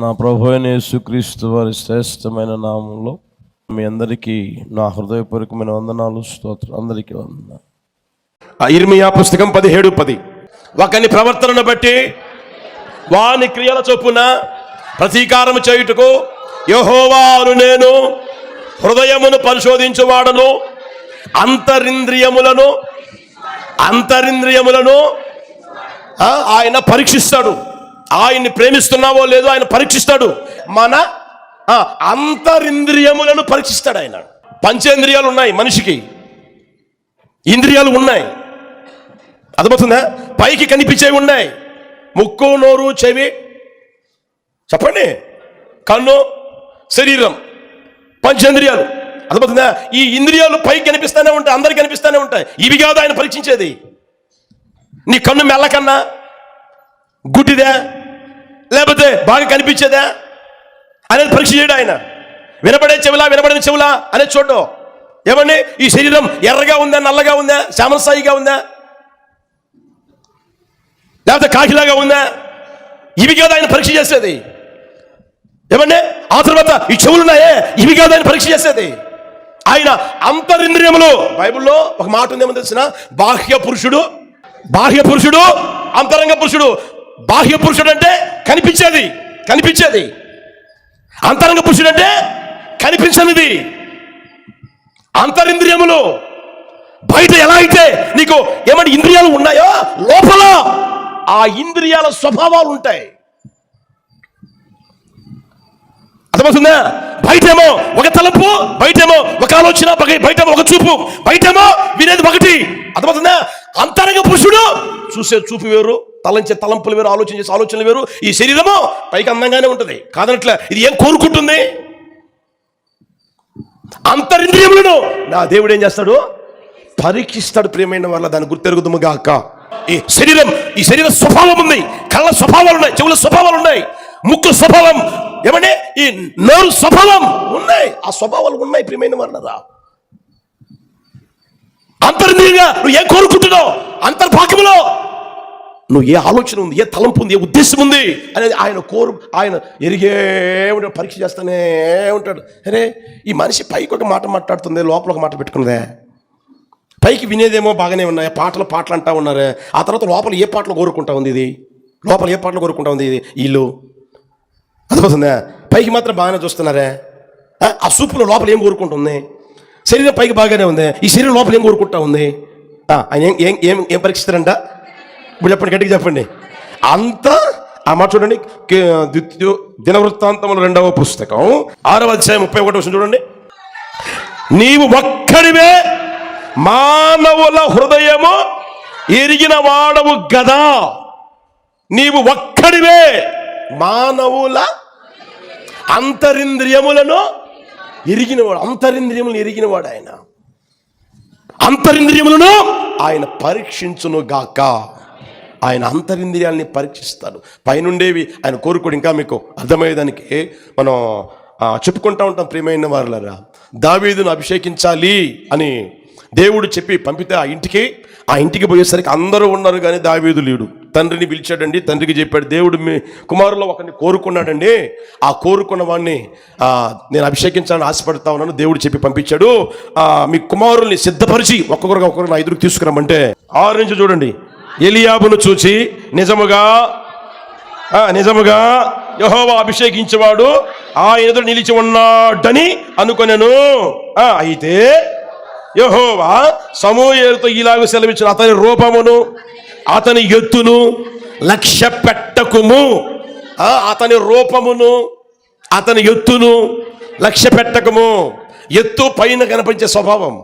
మన ప్రభు అయిన యేసుక్రీస్తు వారి శ్రేష్టమైన నామంలో మీ అందరికీ నా హృదయపూర్వకమైన వందనాలు స్తోత్రం అందరికీ వందనాలు. ఆ ఇర్మియా పుస్తకం పదిహేడు పది. ఒకని ప్రవర్తనను బట్టి వాని క్రియల చొప్పున ప్రతీకారం చేయుటకు యహోవాను నేను హృదయమును పరిశోధించువాడను అంతరింద్రియములను అంతరింద్రియములను ఆయన పరీక్షిస్తాడు. ఆయన్ని ప్రేమిస్తున్నావో లేదో ఆయన పరీక్షిస్తాడు. మన అంతరింద్రియములను పరీక్షిస్తాడు ఆయన. పంచేంద్రియాలు ఉన్నాయి మనిషికి. ఇంద్రియాలు ఉన్నాయి. అర్థమవుతుందా? పైకి కనిపించేవి ఉన్నాయి. ముక్కు నోరు చెవి. చెప్పండి. కన్ను శరీరం. పంచేంద్రియాలు. అర్థమవుతుందా? ఈ ఇంద్రియాలు పైకి కనిపిస్తూనే ఉంటాయి అందరికి కనిపిస్తూనే ఉంటాయి. ఇవి కాదు ఆయన పరీక్షించేది. నీ కన్ను మెల్లకన్నా గుడ్డిదే. లేకపోతే బాగా కనిపించేదా? అనేది పరీక్ష చేయడు ఆయన. వినపడే చెవులా వినపడిన చెవులా అనేది చూడడం. ఏమండి? ఈ శరీరం ఎర్రగా ఉందా నల్లగా ఉందా శ్యామలసాయిగా ఉందా? లేకపోతే కాకిలాగా ఉందా? ఇవి కాదు ఆయన పరీక్ష చేసేది. ఏమండి? ఆ తర్వాత ఈ చెవులున్నాయే ఇవి కాదు ఆయన పరీక్ష చేసేది. ఆయన అంతరింద్రియములు బైబిల్లో ఒక మాట ఉందేమో తెలిసిన? బాహ్య పురుషుడు బాహ్య పురుషుడు అంతరంగ పురుషుడు. బాహ్య పురుషుడు అంటే కనిపించేది కనిపించేది. అంతరంగ పురుషుడు అంటే కనిపించనిది. అంతరింద్రియములు బయట ఎలా అయితే నీకు ఏమంటే ఇంద్రియాలు ఉన్నాయో లోపల ఆ ఇంద్రియాల స్వభావాలు ఉంటాయి. అర్థమవుతుందా? బయటేమో ఒక తలంపు బయటేమో ఒక ఆలోచన బయటేమో ఒక చూపు బయటేమో వినేది ఒకటి. అర్థమవుతుందా? అంతరంగ పురుషుడు చూసే చూపు వేరు తలంచే తలంపులు వేరు ఆలోచన చేసే ఆలోచనలు వేరు. ఈ శరీరము పైకి అందంగానే ఉంటుంది. కాదనట్లే ఇది ఏం కోరుకుంటుంది? అంతరింద్రియములను. నా దేవుడు ఏం చేస్తాడు? పరీక్షిస్తాడు ప్రియమైన వల్ల దాన్ని గుర్తెరుగుదము గాక. ఈ శరీరం ఈ శరీర స్వభావం ఉంది. కళ్ళ స్వభావాలు ఉన్నాయి చెవుల స్వభావాలు ఉన్నాయి. ముక్కు స్వభావం ఏమంటే ఈ నోరు స్వభావం ఉన్నాయి. ఆ స్వభావాలు ఉన్నాయి ప్రియమైన వాళ్ళరా అంతర్నీయంగా నువ్వు ఏం కోరుకుంటున్నావు? అంతర్భాగంలో నువ్వు ఏ ఆలోచన ఉంది ఏ తలంపు ఉంది ఏ ఉద్దేశం ఉంది అనేది ఆయన కోరు ఆయన ఎరిగే ఉంటాడు పరీక్ష చేస్తానే ఉంటాడు. అరే ఈ మనిషి పైకి ఒక మాట మాట్లాడుతుంది లోపల ఒక మాట పెట్టుకున్నదే పైకి వినేదేమో బాగానే ఉన్నాయి పాటలు పాటలు అంటా ఉన్నారే. ఆ తర్వాత లోపల ఏ పాటలు కోరుకుంటా ఉంది ఇది? లోపల ఏ పాటలు కోరుకుంటా ఉంది ఇది? వీళ్ళు అర్థమవుతుందా? పైకి మాత్రం బాగానే చూస్తున్నారే. ఆ, సూపులో లోపల ఏం కోరుకుంటుంది? శరీరం పైకి బాగానే ఉంది. ఈ శరీరం లోపల ఏం కోరుకుంటా ఉంది? ఆయన ఏం ఏం ఏం ఏం పరీక్షిస్తారంట? ఇప్పుడు చెప్పండి గట్టిగా చెప్పండి. అంత ఆ మాట చూడండి. ద్వితీయ రెండవ పుస్తకం. ఆరవ అధ్యాయం ముప్పై ఒకటి వచ్చిన చూడండి. నీవు ఒక్కడివే మానవుల హృదయము ఎరిగిన వాడవు గదా. నీవు ఒక్కడివే మానవుల అంతరింద్రియములను ఎరిగినవాడు అంతరింద్రియములను ఎరిగినవాడు ఆయన. అంతరింద్రియములను ఆయన పరీక్షించును గాక ఆయన అంతరింద్రియాలని పరీక్షిస్తాడు. పైనుండేవి ఆయన కోరుకోడు ఇంకా మీకు అర్థమయ్యేదానికి మనం చెప్పుకుంటా ఉంటాం ప్రియమైన వారులరా. దావీదును అభిషేకించాలి అని దేవుడు చెప్పి పంపితే ఆ ఇంటికి ఆ ఇంటికి పోయేసరికి అందరూ ఉన్నారు కానీ దావీదు లేడు. తండ్రిని పిలిచాడండి తండ్రికి చెప్పాడు దేవుడు మీ కుమారులో ఒకరిని కోరుకున్నాడండి. ఆ కోరుకున్న వాడిని నేను అభిషేకించాలని ఆశపడతా ఉన్నాను. దేవుడు చెప్పి పంపించాడు. మీ కుమారుల్ని సిద్ధపరిచి ఒక్కొక్కరుగా ఒక్కొక్కరు నా ఎదురుకు తీసుకురమ్మంటే ఆరు నుంచి చూడండి. ఎలియాబును చూచి నిజముగా నిజముగా యహోవా అభిషేకించేవాడు ఆయన ఎదురు నిలిచి ఉన్నాడని అనుకొనెను. అయితే యహోవా సమూయేలుతో ఇలాగ సెలవిచ్చిన అతని రూపమును అతని ఎత్తును లక్ష్య పెట్టకుము. అతని రూపమును అతని ఎత్తును లక్ష్య పెట్టకము. ఎత్తు పైన కనిపించే స్వభావం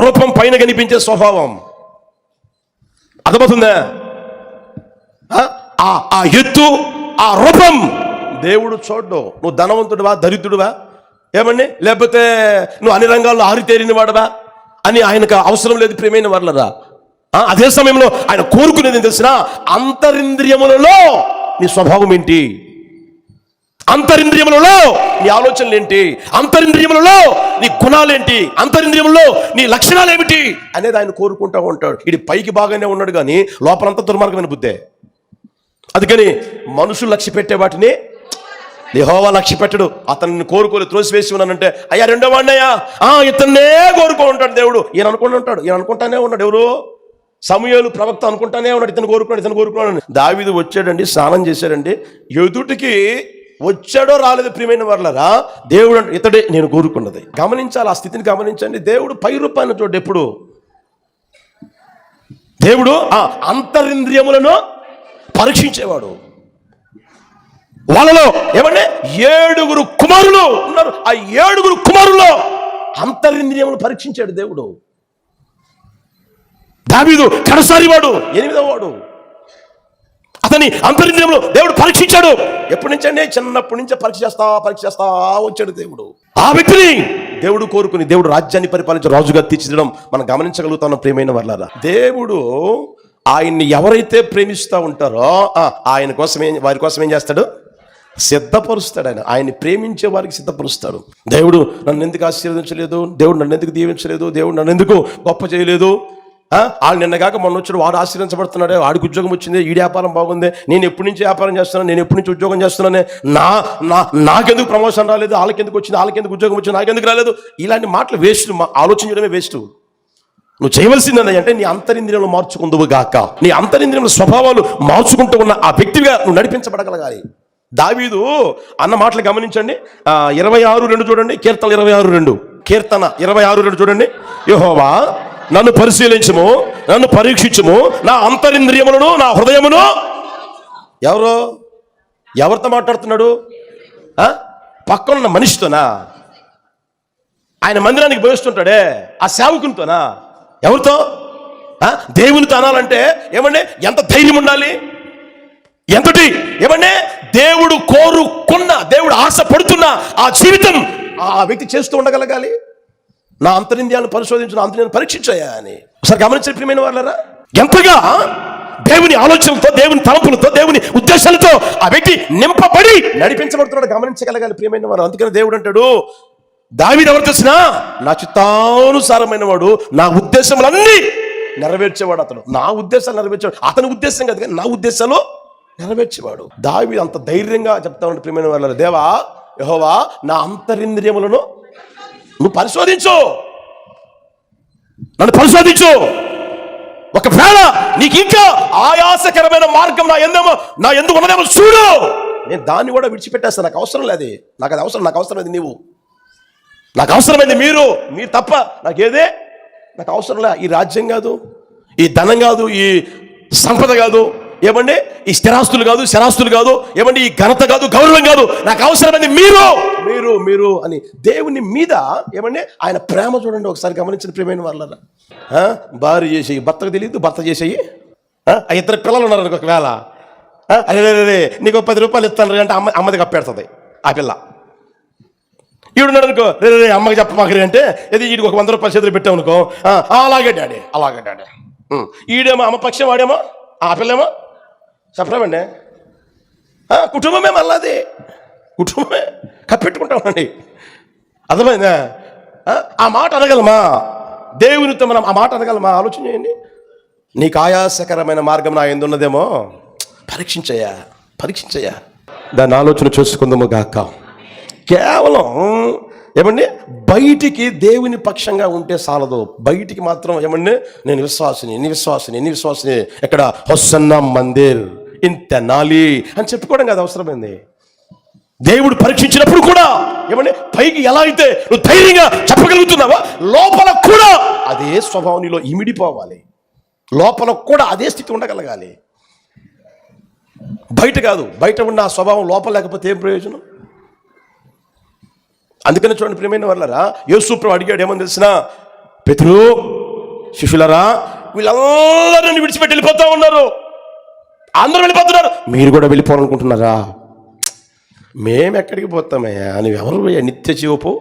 రూపం పైన కనిపించే స్వభావం అర్థమవుతుందా? ఆ? ఆ ఆ ఎత్తు ఆ రూపం. దేవుడు చూడ్డు. నువ్వు ధనవంతుడివా దరిద్రుడివా? ఏమండి? లేకపోతే నువ్వు అన్ని రంగాల్లో ఆరితేరిన వాడవా అని ఆయనకు అవసరం లేదు ప్రేమైన వాళ్ళరా అదే సమయంలో ఆయన కోరుకునేది ఏం తెలిసిన? అంతరింద్రియములలో నీ స్వభావం ఏంటి? అంతరింద్రియములలో నీ ఆలోచనలు ఏంటి అంతరింద్రియములలో నీ గుణాలేంటి? అంతరింద్రియములలో నీ లక్షణాలు ఏమిటి అనేది ఆయన కోరుకుంటూ ఉంటాడు. ఇది పైకి బాగానే ఉన్నాడు కానీ లోపలంతా దుర్మార్గమైన బుద్ధే. అందుకని మనుషులు లక్ష్య పెట్టే వాటిని యెహోవా లక్ష్య పెట్టడు. అతన్ని కోరుకోలు త్రోసివేసి ఉన్నానంటే అయ్యా రెండో వాడినయ్యా. ఆ ఇతన్నే కోరుకో ఉంటాడు దేవుడు. ఈయన అనుకుంటూ ఉంటాడు. ఈయన అనుకుంటానే ఉన్నాడు ఎవరు? సమయాలు ప్రవక్త అనుకుంటానే ఉన్నాడు. ఇతను కోరుకున్నాడు ఇతను కోరుకున్నాడు దావిది వచ్చాడండి స్నానం చేశాడండి. ఎదుటికి వచ్చాడో రాలేదు ప్రియమైన వర్లరా దేవుడు ఇతడే నేను కోరుకున్నది. గమనించాలి ఆ స్థితిని గమనించండి. దేవుడు పై రూపాన్ని చూడు ఎప్పుడు? దేవుడు ఆ అంతరింద్రియములను పరీక్షించేవాడు. వాళ్ళలో ఏమంటే ఏడుగురు కుమారులు ఉన్నారు. ఆ ఏడుగురు కుమారులు అంతరింద్రియములు పరీక్షించాడు దేవుడు. దావీదు కడసారి వాడు ఎనిమిదవ వాడు. అతని అంతరింద్రియములు దేవుడు ఎప్పటి నుంచి అండి చిన్నప్పటి నుంచి పరీక్ష చేస్తా పరీక్ష చేస్తా వచ్చాడు దేవుడు. ఆ వ్యక్తిని దేవుడు కోరుకుని దేవుడు రాజ్యాన్ని పరిపాలించే రాజుగా తీర్చిదడం మనం గమనించగలుగుతాం ప్రియమైన వాళ్ళరా దేవుడు ఆయన్ని ఎవరైతే ప్రేమిస్తూ ఉంటారో ఆ, ఆయన కోసం ఏం వారి కోసం ఏం చేస్తాడు? సిద్ధపరుస్తాడు ఆయన. ఆయన్ని ప్రేమించే వారికి సిద్ధపరుస్తాడు. దేవుడు నన్ను ఎందుకు ఆశీర్వదించలేదు? దేవుడు నన్ను ఎందుకు దీవించలేదు? దేవుడు నన్ను ఎందుకు గొప్ప చేయలేదు? వాళ్ళు నిన్నగాక మొన్న వచ్చాడు వాడు ఆశీర్వించబడుతున్నాడే వాడికి ఉద్యోగం వచ్చింది ఈ వ్యాపారం బాగుంది నేను ఎప్పటి నుంచి వ్యాపారం చేస్తున్నాను నేను ఎప్పటి నుంచి ఉద్యోగం చేస్తున్నానే నా నా నాకెందుకు ప్రమోషన్ రాలేదు వాళ్ళకెందుకు వచ్చింది వాళ్ళకెందుకు ఉద్యోగం వచ్చింది నాకెందుకు రాలేదు ఇలాంటి మాటలు వేస్ట్ ఆలోచించడమే వేస్ట్ నువ్వు చేయవలసింది అంటే నీ అంతరింద్రియంలో మార్చుకుందువు గాక. నీ అంతరింద్రియంలో స్వభావాలు మార్చుకుంటూ ఉన్న ఆ వ్యక్తిగా నువ్వు నడిపించబడగలగాలి. దావీదు అన్న మాటలు గమనించండి. ఇరవై ఆరు రెండు చూడండి కీర్తన ఇరవై ఆరు రెండు. కీర్తన ఇరవై ఆరు రెండు చూడండి. యహోవా నన్ను పరిశీలించము నన్ను పరీక్షించము నా అంతరింద్రియములను నా హృదయమును. ఎవరు? ఎవరితో మాట్లాడుతున్నాడు? పక్కనున్న మనిషితోనా? ఆయన మందిరానికి పోయిస్తుంటాడే ఆ సేవకునితోనా? ఎవరితో? దేవునితో అనాలంటే ఏమండి? ఎంత ధైర్యం ఉండాలి? ఎంతటి? ఏమండి? దేవుడు కోరుకున్న దేవుడు ఆశ పడుతున్న ఆ జీవితం ఆ వ్యక్తి చేస్తూ ఉండగలగాలి? నా అంతరింద్యాలను పరిశోధించిన అంతరింద్రియాలను పరీక్షించాయా అని. ఒకసారి గమనించిన ప్రియమైన వాళ్ళరా ఎంతగా దేవుని ఆలోచనలతో దేవుని తలంపులతో దేవుని ఉద్దేశాలతో ఆ వ్యక్తి నింపబడి నడిపించబడుతున్నాడు. గమనించగలగాలి ప్రియమైన వారు. అందుకని దేవుడు అంటాడు దావిని ఎవరు తెలిసిన నా చిత్తానుసారమైన వాడు నా ఉద్దేశములన్నీ నెరవేర్చేవాడు అతను. నా ఉద్దేశాలు నెరవేర్చేవాడు. అతని ఉద్దేశం కాదు కానీ నా ఉద్దేశాలు నెరవేర్చేవాడు. దావి అంత ధైర్యంగా చెప్తా ఉంటే ప్రియమైన వాళ్ళ దేవా యహోవా నా అంతరింద్రియములను నువ్వు పరిశోధించు. నన్ను పరిశోధించు. ఒకవేళ నీకు ఇంకా ఆయాసకరమైన మార్గం నా ఎందేమో నా ఎందుకు ఉన్నదేమో చూడు. నేను దాన్ని కూడా విడిచిపెట్టేస్తాను నాకు అవసరం లేదు నాకు అది అవసరం నాకు అవసరం నీవు. నాకు అవసరమైంది మీరు మీరు తప్ప నాకేదే నాకు అవసరం లే ఈ రాజ్యం కాదు ఈ ధనం కాదు ఈ సంపద కాదు. ఏమండి? ఈ స్థిరాస్తులు కాదు శరాస్తులు కాదు ఏమండి? ఈ ఘనత కాదు గౌరవం కాదు. నాకు అవసరమైంది మీరు! మీరు మీరు అని దేవుని మీద ఏమండి? ఆయన ప్రేమ చూడండి ఒకసారి గమనించిన ప్రేమైన వాళ్ళ భార్య చేసేయి భర్తకు తెలియదు భర్త చేసేయి. ఆ, ఇద్దరు పిల్లలు ఉన్నారు అనుకో ఒకవేళ. అరే అరే, నీకు ఒక పది రూపాయలు ఇస్తాను అంటే అమ్మ అమ్మది కప్పెడుతుంది ఆ పిల్ల. ఈడున్నాడు అనుకో రే రే, అమ్మకి చెప్పమాకరి అంటే ఇది ఈడికి ఒక వంద రూపాయలు చేతులు పెట్టావు అనుకో అలాగే డాడీ అలాగే డాడీ. ఈడేమో అమ్మ పక్షం వాడేమో ఆ పిల్లేమో చెప్పరామండి కుటుంబమే మళ్ళాది. కుటుంబమే కప్పెట్టుకుంటామండి. అర్థమైందా? ఆ, మాట అనగలమా దేవునితో మనం ఆ మాట అనగలమా ఆలోచన చేయండి. నీకు ఆయాసకరమైన మార్గం నా ఎందున్నదేమో? పరీక్షించయ్యా పరీక్షించయ్యా. దాని ఆలోచన చూసుకుందాము గాక. కేవలం ఏమండి? బయటికి దేవుని పక్షంగా ఉంటే చాలదు బయటికి మాత్రం ఏమండి? నేను విశ్వాసిని ఎన్ని విశ్వాసిని ఎన్ని విశ్వాసిని. ఎక్కడ? హొస్సన్న మందిర్. ఇన్ తెనాలి అని చెప్పుకోవడం కాదు అవసరమైంది. దేవుడు పరీక్షించినప్పుడు కూడా ఏమంటే పైకి ఎలా అయితే నువ్వు ధైర్యంగా చెప్పగలుగుతున్నావా లోపల కూడా అదే స్వభావం నీలో ఇమిడిపోవాలి. లోపల కూడా అదే స్థితి ఉండగలగాలి. బయట కాదు బయట ఉన్న ఆ స్వభావం లోపల లేకపోతే ఏం ప్రయోజనం? అందుకని చూడండి ప్రియమైన వాళ్ళరా యేసుప్రభు అడిగాడు ఏమని తెలిసిన? పితృ శిష్యులరా వీళ్ళందరినీ విడిచిపెట్టి వెళ్ళిపోతా ఉన్నారు. అందరూ వెళ్ళిపోతున్నారు. మీరు కూడా వెళ్ళిపోవాలనుకుంటున్నారా? మేము ఎక్కడికి పోతామయ్యా నువ్వు ఎవరు నిత్య జీవపు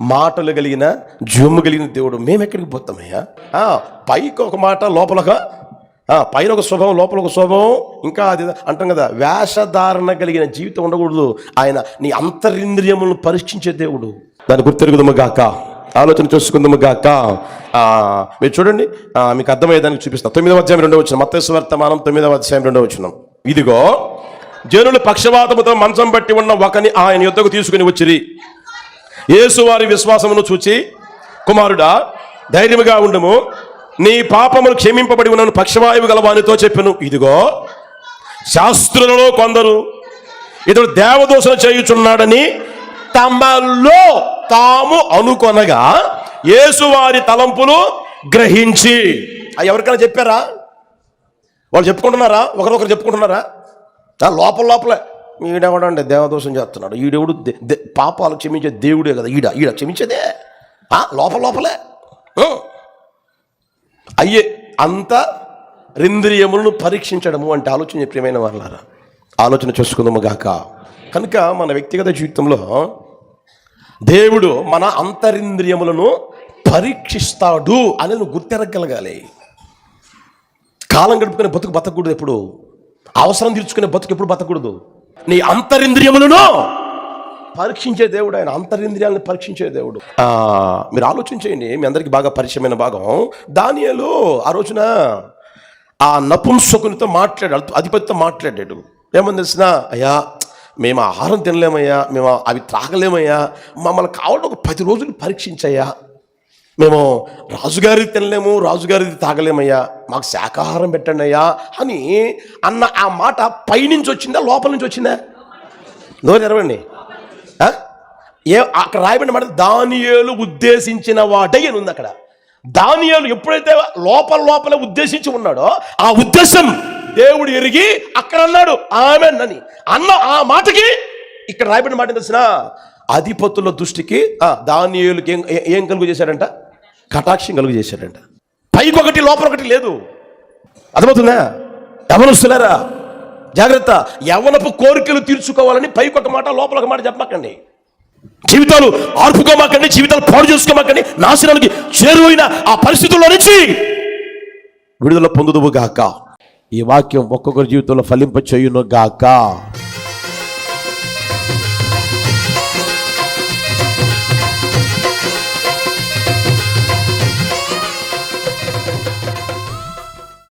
మాటలు కలిగిన జుమ్ము కలిగిన దేవుడు మేము ఎక్కడికి పోతామయ్యా? పైకి ఒక మాట లోపల ఒక పైన ఒక స్వభావం లోపల ఒక స్వభావం ఇంకా అది అంటాం కదా వేషధారణ కలిగిన జీవితం ఉండకూడదు. ఆయన నీ అంతరింద్రియములను పరీక్షించే దేవుడు. దాని గుర్తెరుగుదము గాక. ఆలోచన చేసుకుందాము గాక. మీరు చూడండి మీకు అర్థమయ్యేదానికి చూపిస్తాను తొమ్మిదవ అధ్యాయం రెండవ వచ్చిన మత్స్సు వర్తమానం తొమ్మిదవ అధ్యాయం రెండవ వచ్చిన ఇదిగో జనులు పక్షవాతముతో మంచం బట్టి ఉన్న ఒకని ఆయన యుద్ధకు తీసుకుని వచ్చిరి. యేసు వారి విశ్వాసమును చూచి కుమారుడా ధైర్యముగా ఉండము. నీ పాపములు క్షమింపబడి ఉన్నను పక్షవాయువు గలవానితో చెప్పను. ఇదిగో శాస్త్రులలో కొందరు ఇతడు దేవదోషణ చేయుచున్నాడని తమలో తాము అనుకొనగా యేసువారి తలంపులు గ్రహించి. ఎవరికైనా చెప్పారా? వాళ్ళు చెప్పుకుంటున్నారా? ఒకరొకరు చెప్పుకుంటున్నారా? లోపల లోపలే. ఈడెవడండి దేవదోషం చేస్తున్నాడు. ఈడెవడు? దే- పాపాలు క్షమించే దేవుడే కదా. ఈడ ఈడ క్షమించేదే. ఆ, లోపల లోపలే. అయ్యే అంత రింద్రియములను పరీక్షించడము అంటే ఆలోచన ప్రియమైన వాళ్ళారా ఆలోచన చేసుకుందాము గాక. కనుక మన వ్యక్తిగత జీవితంలో దేవుడు మన అంతరింద్రియములను పరీక్షిస్తాడు అని నువ్వు గుర్తెరగలగాలి. కాలం గడుపుకునే బతుకు బతకూడదు ఎప్పుడు. అవసరం తీర్చుకునే బతుకు ఎప్పుడు బతకూడదు. నీ అంతరింద్రియములను పరీక్షించే దేవుడు ఆయన అంతరింద్రియాలను పరీక్షించే దేవుడు. మీరు ఆలోచన చేయండి మీ అందరికీ బాగా పరిచయమైన భాగం. దానియలు ఆ రోజున ఆ నపుంసకునితో మాట్లాడాడు అధిపతితో మాట్లాడాడు. ఏమని తెలిసిన అయ్యా మేము ఆహారం తినలేమయ్యా మేము అవి త్రాగలేమయ్యా మమ్మల్ని కావాలంటే ఒక పది రోజులు పరీక్షించయ్యా. మేము రాజుగారిది తినలేము రాజుగారిది తాగలేమయ్యా. మాకు శాకాహారం పెట్టండి అయ్యా అని అన్న ఆ మాట పైనుంచి వచ్చిందా లోపల నుంచి వచ్చిందా? నోరు తెరవండి. ఏ అక్కడ రాయబడిన మాట దానియేలు ఉద్దేశించిన వాటై అని ఉంది అక్కడ. దానియేలు ఎప్పుడైతే లోపల లోపల ఉద్దేశించి ఉన్నాడో ఆ ఉద్దేశం దేవుడు ఎరిగి అక్కడ అన్నాడు ఆమె అని. అన్న ఆ మాటకి ఇక్కడ రాయబడిన మాట తెలిసిన? అధిపతుల దృష్టికి ఆ, ఏం ఏం కలుగు చేశాడంట? కటాక్షం కలుగు చేశాడంట. పైకి ఒకటి లోపల ఒకటి లేదు. అర్థమవుతుందా? ఎవరు జాగ్రత్త. యవనపు కోరికలు తీర్చుకోవాలని పైకి ఒక మాట లోపల ఒక మాట చెప్పమాకండి. జీవితాలు ఆర్పుకోమాకండి జీవితాలు పాడు చేసుకోమాకండి నాశనానికి చేరువైన ఆ పరిస్థితుల్లో నుంచి విడుదల పొందుదువుగాక గాక. ఈ వాక్యం ఒక్కొక్కరి జీవితంలో ఫలింప చేయును గాక